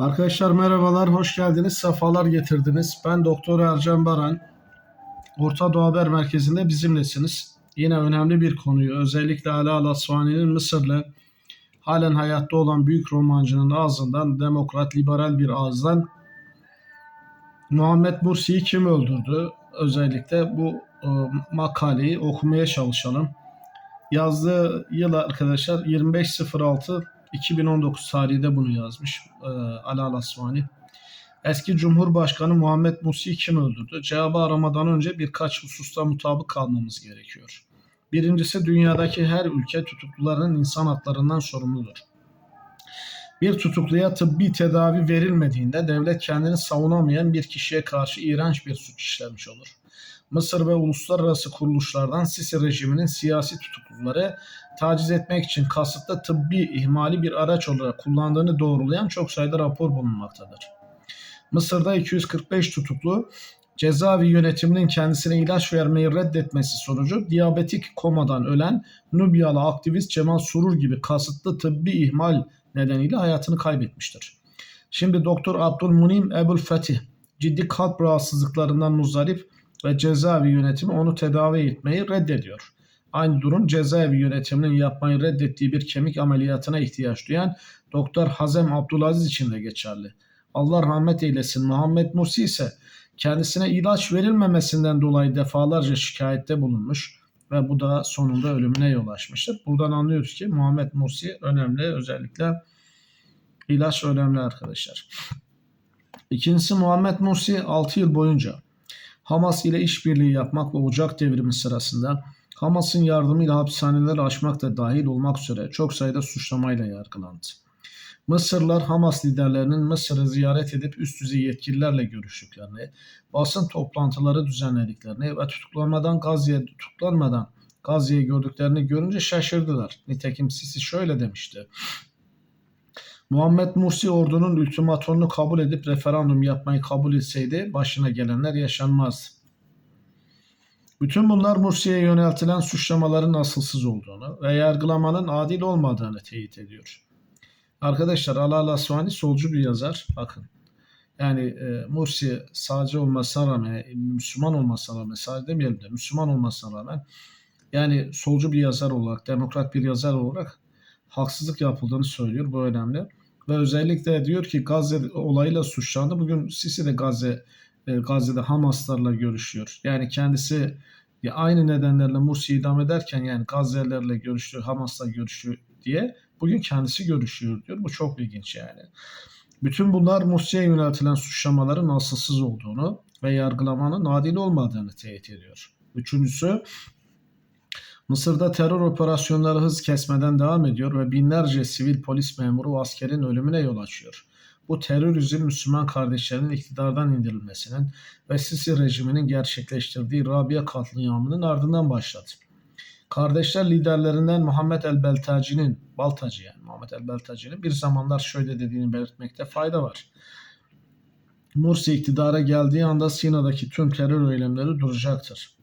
Arkadaşlar merhabalar, hoş geldiniz, sefalar getirdiniz. Ben Doktor Ercan Baran. Orta Doğu Haber Merkezi'nde bizimlesiniz. Yine önemli bir konuyu, özellikle Ala Al-Asvani'nin Mısırlı halen hayatta olan büyük romancının ağzından, demokrat, liberal bir ağızdan Muhammed Mursi'yi kim öldürdü? Özellikle bu e, makaleyi okumaya çalışalım. Yazdığı yıl arkadaşlar 25.06 2019 tarihinde bunu yazmış e, Ali Alasvani. Eski Cumhurbaşkanı Muhammed Mursi'yi kim öldürdü? Cevabı aramadan önce birkaç hususta mutabık kalmamız gerekiyor. Birincisi dünyadaki her ülke tutukluların insan haklarından sorumludur. Bir tutukluya tıbbi tedavi verilmediğinde devlet kendini savunamayan bir kişiye karşı iğrenç bir suç işlemiş olur. Mısır ve uluslararası kuruluşlardan Sisi rejiminin siyasi tutukluları taciz etmek için kasıtlı tıbbi ihmali bir araç olarak kullandığını doğrulayan çok sayıda rapor bulunmaktadır. Mısır'da 245 tutuklu cezaevi yönetiminin kendisine ilaç vermeyi reddetmesi sonucu diyabetik komadan ölen Nubyalı aktivist Cemal Surur gibi kasıtlı tıbbi ihmal nedeniyle hayatını kaybetmiştir. Şimdi Doktor Abdülmunim Ebul Fetih ciddi kalp rahatsızlıklarından muzdarip ve cezaevi yönetimi onu tedavi etmeyi reddediyor. Aynı durum cezaevi yönetiminin yapmayı reddettiği bir kemik ameliyatına ihtiyaç duyan Doktor Hazem Abdülaziz için de geçerli. Allah rahmet eylesin. Muhammed Mursi ise kendisine ilaç verilmemesinden dolayı defalarca şikayette bulunmuş ve bu da sonunda ölümüne yol açmıştır. Buradan anlıyoruz ki Muhammed Mursi önemli özellikle ilaç önemli arkadaşlar. İkincisi Muhammed Mursi 6 yıl boyunca Hamas ile işbirliği yapmak ve Ocak devrimi sırasında Hamas'ın yardımıyla hapishaneleri açmak da dahil olmak üzere çok sayıda suçlamayla yargılandı. Mısırlar Hamas liderlerinin Mısır'ı ziyaret edip üst düzey yetkililerle görüştüklerini, basın toplantıları düzenlediklerini ve tutuklanmadan Gazze'ye tutuklanmadan Gazze'yi gördüklerini görünce şaşırdılar. Nitekim Sisi şöyle demişti. Muhammed Mursi ordunun ultimatomunu kabul edip referandum yapmayı kabul etseydi başına gelenler yaşanmazdı. Bütün bunlar Mursi'ye yöneltilen suçlamaların asılsız olduğunu ve yargılamanın adil olmadığını teyit ediyor. Arkadaşlar Alal Asvani solcu bir yazar. Bakın. Yani e, Mursi sağcı olmasına rağmen, Müslüman olmasına rağmen, sağcı demeyelim de Müslüman olmasına rağmen yani solcu bir yazar olarak, demokrat bir yazar olarak haksızlık yapıldığını söylüyor. Bu önemli. Ve özellikle diyor ki Gazze olayıyla suçlandı. Bugün Sisi de Gazze e, Gazze'de Hamaslarla görüşüyor. Yani kendisi ya aynı nedenlerle Mursi idam ederken yani Gazze'lerle görüşüyor, Hamas'la görüşüyor diye bugün kendisi görüşüyor diyor. Bu çok ilginç yani. Bütün bunlar Mursi'ye yöneltilen suçlamaların asılsız olduğunu ve yargılamanın adil olmadığını teyit ediyor. Üçüncüsü Mısır'da terör operasyonları hız kesmeden devam ediyor ve binlerce sivil polis memuru askerin ölümüne yol açıyor. Bu terörizm Müslüman kardeşlerinin iktidardan indirilmesinin ve Sisi rejiminin gerçekleştirdiği Rabia katliamının ardından başladı. Kardeşler liderlerinden Muhammed El Beltaci'nin, Baltacı yani Muhammed El Beltaci'nin bir zamanlar şöyle dediğini belirtmekte fayda var. Mursi iktidara geldiği anda Sina'daki tüm terör eylemleri duracaktır.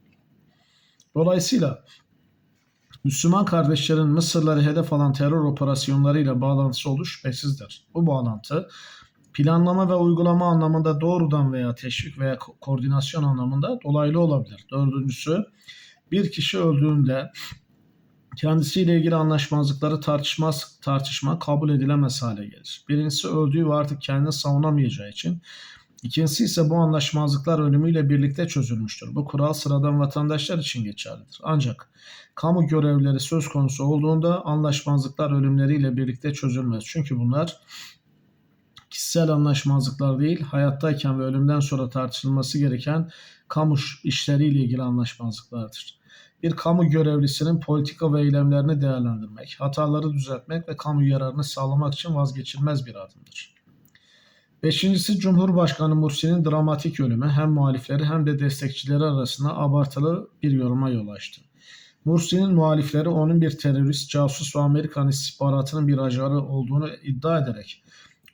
Dolayısıyla Müslüman kardeşlerin Mısırları hedef alan terör operasyonlarıyla bağlantısı olduğu şüphesizdir. Bu bağlantı planlama ve uygulama anlamında doğrudan veya teşvik veya ko- koordinasyon anlamında dolaylı olabilir. Dördüncüsü bir kişi öldüğünde kendisiyle ilgili anlaşmazlıkları tartışmaz, tartışma kabul edilemez hale gelir. Birincisi öldüğü ve artık kendini savunamayacağı için İkincisi ise bu anlaşmazlıklar ölümüyle birlikte çözülmüştür. Bu kural sıradan vatandaşlar için geçerlidir. Ancak kamu görevleri söz konusu olduğunda anlaşmazlıklar ölümleriyle birlikte çözülmez. Çünkü bunlar kişisel anlaşmazlıklar değil, hayattayken ve ölümden sonra tartışılması gereken kamu işleriyle ilgili anlaşmazlıklardır. Bir kamu görevlisinin politika ve eylemlerini değerlendirmek, hataları düzeltmek ve kamu yararını sağlamak için vazgeçilmez bir adımdır. Beşincisi Cumhurbaşkanı Mursi'nin dramatik ölümü hem muhalifleri hem de destekçileri arasında abartılı bir yoruma yol açtı. Mursi'nin muhalifleri onun bir terörist, casus ve Amerikan istihbaratının bir ajanı olduğunu iddia ederek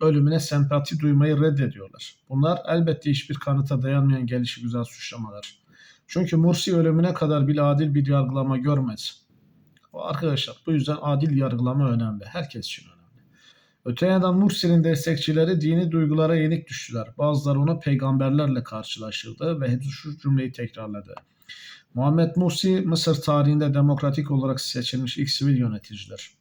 ölümüne sempati duymayı reddediyorlar. Bunlar elbette hiçbir kanıta dayanmayan gelişigüzel suçlamalar. Çünkü Mursi ölümüne kadar bile adil bir yargılama görmedi. Arkadaşlar bu yüzden adil yargılama önemli. Herkes için. Öte yandan Mursi'nin destekçileri dini duygulara yenik düştüler. Bazıları onu peygamberlerle karşılaştırdı ve şu cümleyi tekrarladı. Muhammed Mursi, Mısır tarihinde demokratik olarak seçilmiş ilk sivil yöneticidir.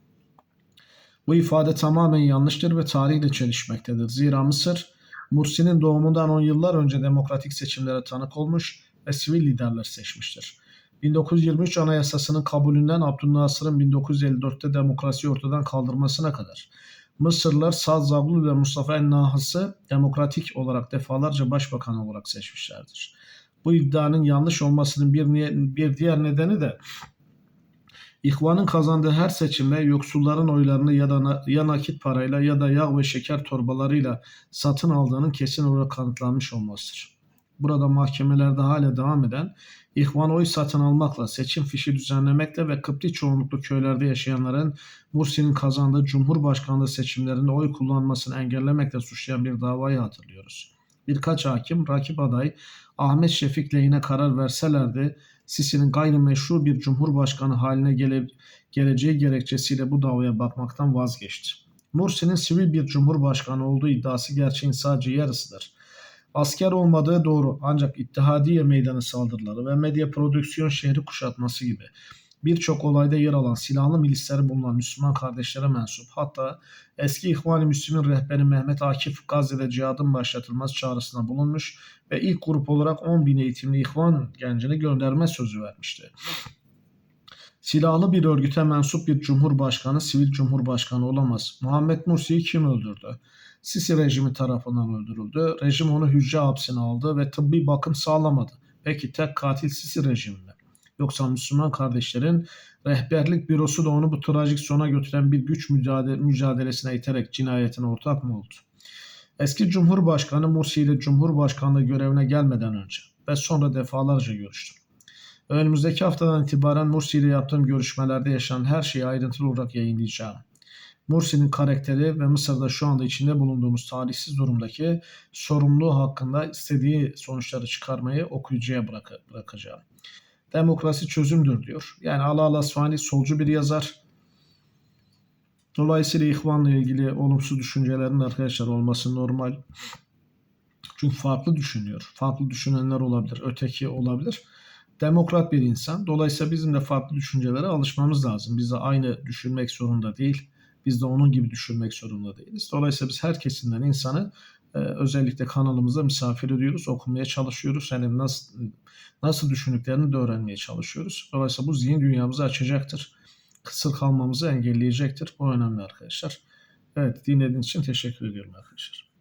Bu ifade tamamen yanlıştır ve tarihle çelişmektedir. Zira Mısır, Mursi'nin doğumundan 10 yıllar önce demokratik seçimlere tanık olmuş ve sivil liderler seçmiştir. 1923 Anayasası'nın kabulünden Abdülnasır'ın 1954'te demokrasiyi ortadan kaldırmasına kadar Mısırlılar Sa'd ve Mustafa el-Nahas'ı demokratik olarak defalarca başbakan olarak seçmişlerdir. Bu iddianın yanlış olmasının bir, bir diğer nedeni de İhvanın kazandığı her seçimde yoksulların oylarını ya da ya nakit parayla ya da yağ ve şeker torbalarıyla satın aldığının kesin olarak kanıtlanmış olmasıdır. Burada mahkemelerde hala devam eden İhvan oy satın almakla, seçim fişi düzenlemekle ve Kıpti çoğunluklu köylerde yaşayanların Mursi'nin kazandığı Cumhurbaşkanlığı seçimlerinde oy kullanmasını engellemekle suçlayan bir davayı hatırlıyoruz. Birkaç hakim rakip aday Ahmet Şefik lehine karar verselerdi Sisi'nin gayrimeşru bir cumhurbaşkanı haline gele, geleceği gerekçesiyle bu davaya bakmaktan vazgeçti. Mursi'nin sivil bir cumhurbaşkanı olduğu iddiası gerçeğin sadece yarısıdır. Asker olmadığı doğru ancak İttihadiye meydanı saldırıları ve medya prodüksiyon şehri kuşatması gibi birçok olayda yer alan silahlı milisleri bulunan Müslüman kardeşlere mensup hatta eski İhvan-ı Müslümin rehberi Mehmet Akif Gazze'de cihadın başlatılmaz çağrısına bulunmuş ve ilk grup olarak 10 bin eğitimli İhvan gencini gönderme sözü vermişti. Silahlı bir örgüte mensup bir cumhurbaşkanı sivil cumhurbaşkanı olamaz. Muhammed Mursi'yi kim öldürdü? Sisi rejimi tarafından öldürüldü. Rejim onu hücre hapsine aldı ve tıbbi bakım sağlamadı. Peki tek katil Sisi rejimi mi? Yoksa Müslüman kardeşlerin rehberlik bürosu da onu bu trajik sona götüren bir güç mücadelesine iterek cinayetine ortak mı oldu? Eski Cumhurbaşkanı Mursi ile Cumhurbaşkanlığı görevine gelmeden önce ve sonra defalarca görüştüm. Önümüzdeki haftadan itibaren Mursi ile yaptığım görüşmelerde yaşanan her şeyi ayrıntılı olarak yayınlayacağım. Mursi'nin karakteri ve Mısır'da şu anda içinde bulunduğumuz talihsiz durumdaki sorumluluğu hakkında istediği sonuçları çıkarmayı okuyucuya bırak bırakacağım. Demokrasi çözümdür diyor. Yani Ala Alasfani solcu bir yazar. Dolayısıyla ihvanla ilgili olumsuz düşüncelerin arkadaşlar olması normal. Çünkü farklı düşünüyor. Farklı düşünenler olabilir. Öteki olabilir. Demokrat bir insan. Dolayısıyla bizim de farklı düşüncelere alışmamız lazım. Biz de aynı düşünmek zorunda değil. Biz de onun gibi düşünmek zorunda değiliz. Dolayısıyla biz her kesimden insanı e, özellikle kanalımızda misafir ediyoruz, okumaya çalışıyoruz. Yani nasıl nasıl düşündüklerini de öğrenmeye çalışıyoruz. Dolayısıyla bu zihin dünyamızı açacaktır. Kısır kalmamızı engelleyecektir. Bu önemli arkadaşlar. Evet dinlediğiniz için teşekkür ediyorum arkadaşlar.